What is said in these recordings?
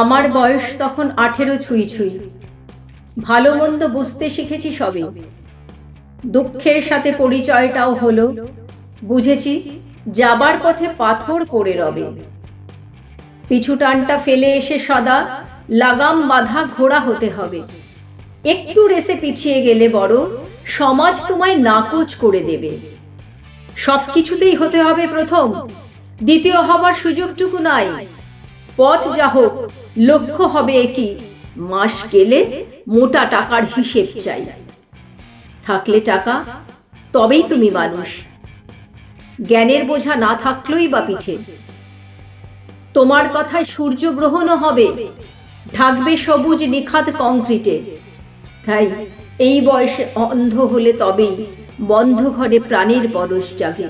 আমার বয়স তখন আঠেরো ছুঁই ছুঁই। ভালো মন্দ বুঝতে শিখেছি সবে দুঃখের সাথে পরিচয়টাও হলো, বুঝেছি যাবার পথে পাথর পড়ে রবে। পিছু টানটা ফেলে এসে সদা লাগাম বাঁধা ঘোড়া হতে হবে। একটু রেসে পিছিয়ে গেলে বড়, সমাজ তোমায় নাকচ করে দেবে। সব কিছুতেই হতে হবে প্রথম, দ্বিতীয় হবার সুযোগটুকু নাই। পথ যা হোক, লক্ষ্য হবে একই। মাস গেলে মোটা টাকার হিসেব চাই। থাকলে টাকা, তবেই তুমি মানুষ। জ্ঞানের বোঝা না থাকলেই বা পিঠে। তোমার কথায় সূর্য সূর্যগ্রহণও হবে। ঢাকবে সবুজ নিখাত কংক্রিটে। তাই এই বয়সে অন্ধ হলে তবেই বন্ধ ঘরে প্রাণীর পরশ জাগে।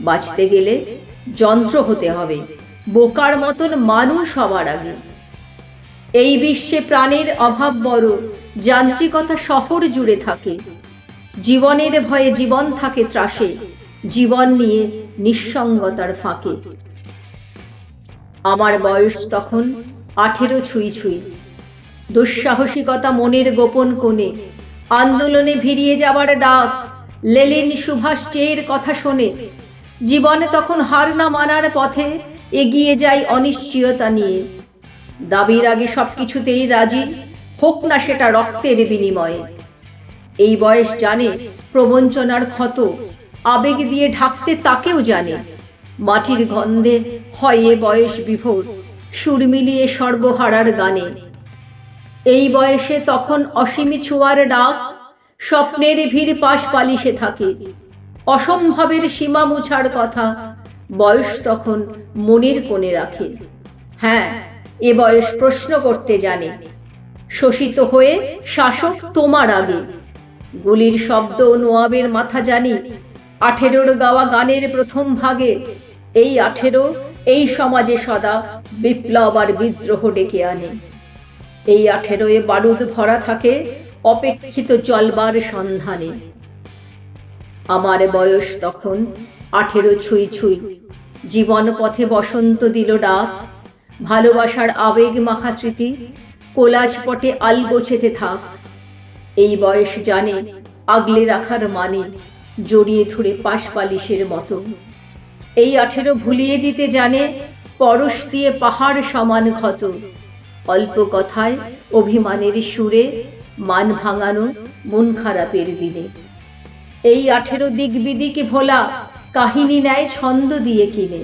বাঁচতে গেলে যন্ত্র হতে হবে। বোকার মতন মানুষ হবার আগে। এই বিশ্বে প্রাণের অভাব বড়, যান্ত্রিকতা শহর জুড়ে থাকে। জীবনের ভয়ে জীবন থাকে ত্রাসে, জীবন নিয়ে নিঃসঙ্গতার ফাঁকে। আমার বয়স তখন আঠেরো ছুঁই ছুঁই। দুঃসাহসিকতা মনের গোপন কোণে, আন্দোলনে ভিড়িয়ে যাবার ডাক, লেলিন সুভাষ চেয়ের কথা শোনে। জীবনে তখন হার না মানার পথে এগিয়ে যায় অনিশ্চয়তা নিয়ে। দাবির আগে সব কিছুতেই রাজি, হোক না সেটা রক্তের বিনিময়ে। এই বয়স জানে প্রবঞ্চনার ক্ষত, আবেগ দিয়ে ঢাকতে তাকেও জানে। মাটির গন্ধে হয় এ বয়স বিভোর, সুর মিলিয়ে সর্বহারার গানে। এই বয়সে তখন অসীমী ছোঁয়ার ডাক, স্বপ্নের ভিড় পাশ পালিশে থাকে। অসম্ভবের সীমা মুছার কথা বয়স তখন মনের কোণে রাখে। হ্যাঁ এ বয়স প্রশ্ন করতে জানে। শোষিত হয়ে শাসক তোমার আগে। গুলির শব্দ নোয়াবের মাথা জানি। আঠেরোর গাওয়া গানের প্রথম ভাগে। এই আঠেরো, এই সমাজে সদা বিপ্লব আর বিদ্রোহ ডেকে আনে। এই আঠেরোয় বারুদ ভরা থাকে অপেক্ষিত চলবার সন্ধানে। আমার বয়স তখন আঠেরো ছুঁই ছুঁই। জীবন পথে বসন্ত দিল ডাক। ভালোবাসার আবেগ মাখা স্মৃতি। কোলাজ পটে আল গোছেতে থাক। এই বয়স জানে আগলে রাখার মানে জড়িয়ে ধরে পাশ পালিশের মতো। এই আঠেরো ভুলিয়ে দিতে জানে পরশ দিয়ে পাহাড় সমান ক্ষত। অল্প কথায় অভিমানের সুরে মান ভাঙানো মন খারাপের দিনে। এই আঠেরো দিক বিদিকে ভোলা কাহিনী নেয় ছন্দ দিয়ে কিনে।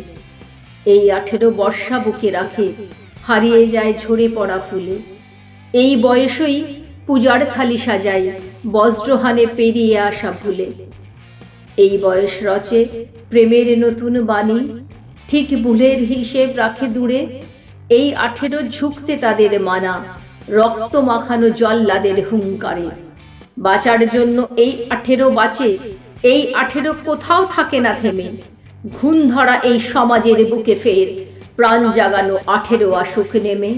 এই আঠেরো বর্ষা বুকে রাখে, হারিয়ে যায় ঝরে পড়া ফুলে। এই বয়সই পূজার থালি সাজাই বজ্রহানে পেরিয়ে আসা ভুলে এই বয়স রচে প্রেমের নতুন বাণী, ঠিক ভুলের হিসেব রাখে দূরে। এই আঠেরো ঝুঁকতে তাদের মানা, রক্ত মাখানো জল্লাদের হুঙ্কারে। বাঁচার জন্য এই আঠেরো বাঁচে এই আঠেরো কোথাও থাকে না থেমে। ঘুণ ধরা এই সমাজের বুকে ফের। প্রাণ জাগানো আঠেরো আসুক নেমে।